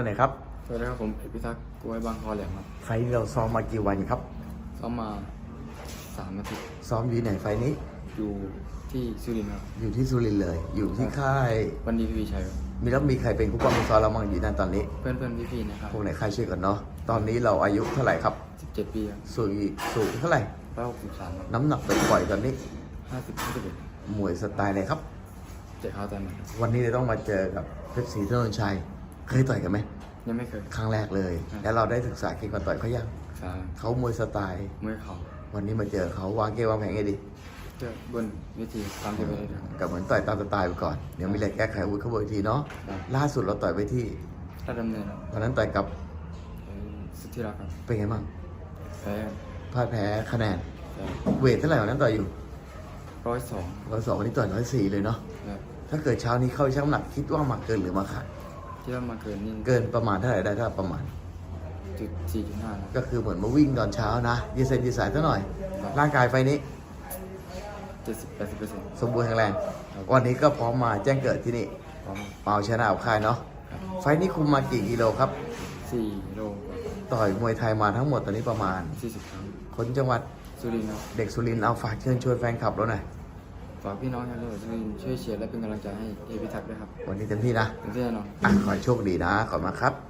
วันไหนครับสวัสดีครับผมเอกพิทักษ์กล้วยบางคอแหลมครับไฟล์นี้เราซ้อมมากี่วันครับซ้อมมาสามอาทิตย์ซ้อมอยู่ไหนไฟล์นี้ อยู่ที่สุรินทร์ครับอยู่ที่สุรินทร์เลย อยู่ที่ค่ายวันดีพีชัยครับมีแล้วมีใครเป็นผู้ป้องกันซ้อมเราบ้างอยู่นั่นตอนนี้ เพื่อนเพื่อนๆพี่ๆนะครับพวกไหนค่ายช่วยกันเนาะตอนนี้เราอายุเท่าไหร่ครับสิบเจ็ดปีครับสูงสูงเท่าไหร่ร้อยหกสิบสามน้ำหนักปล่อยๆตอนนี้ห้าสิบห้าสิบเอ็ดมวยสไตล์อะไรครับเจ็ดเขาตอนนี้วันนี้เราต้องมาเจอกับเพชรศรีถนนชัย เคยต่อยกันไหมยังไม่เคย ครั้งแรกเลย ครับ แล้วเราได้ศึกษาเก่งมาต่อยเขายังสามเขามวยสไตล์ มวยเข่าวันนี้มาเจอเขาวางเกมวางแผนไงดีเพื่อบนวิธีตามที่ไปเลยครับก็เหมือนต่อยตามสไตล์ไปก่อน เดี๋ยวมีอะไรแก้ไขอาวุ้ยเขาบนเวทีเนาะ ครับ ล่าสุดเราต่อยไปที่ถ้าดำเนินครับวันนั้นต่อยกับเอ่อสุดที่รักครับเป็นไงบ้างแพ้พ่ายแพ้คะแนนแต่เวทเท่าไหร่วันนั้นต่อยอยู่ร้อยสองร้อยสองวันนี้ต่อยร้อยสี่เลยเนาะแบบถ้าเกิดเช้านี้เข้าช่างน้ำหนักคิดว่ามาเกินหรือมาขาด ที่ว่ามาเกินนี่เกินประมาณเท่าไหร่ได้ถ้าประมาณ จุดสี่จุดห้าก็คือเหมือนมาวิ่งตอนเช้านะยืดเส้นยืดสายซะหน่อย ร่างกายไฟนี้เจ็ดสิบแปดสิบเปอร์เซ็นต์สมบูรณ์แข็งแรงวันนี้ก็พร้อมมาแจ้งเกิดที่นี่พร้อมเมาชนะเอาค่ายเนาะครับไฟนี้คุมมากี่กิโลครับสี่โลต่อยมวยไทยมาทั้งหมดตอนนี้ประมาณสี่สิบครั้งคนจังหวัดสุรินทร์ครับเด็กสุรินทร์เอาฝากเชิญชวนแฟนคลับเราหน่อย ฝากพี่น้องชาวจังหวัดสุรินทร์ช่วยเชียร์และเป็นกำลังใจให้เอพิทักษ์ด้วยครับวันนี้เต็มที่นะเป็นที่แน่นอน อะขอให้โชคดีนะ ขอบคุณมากครับ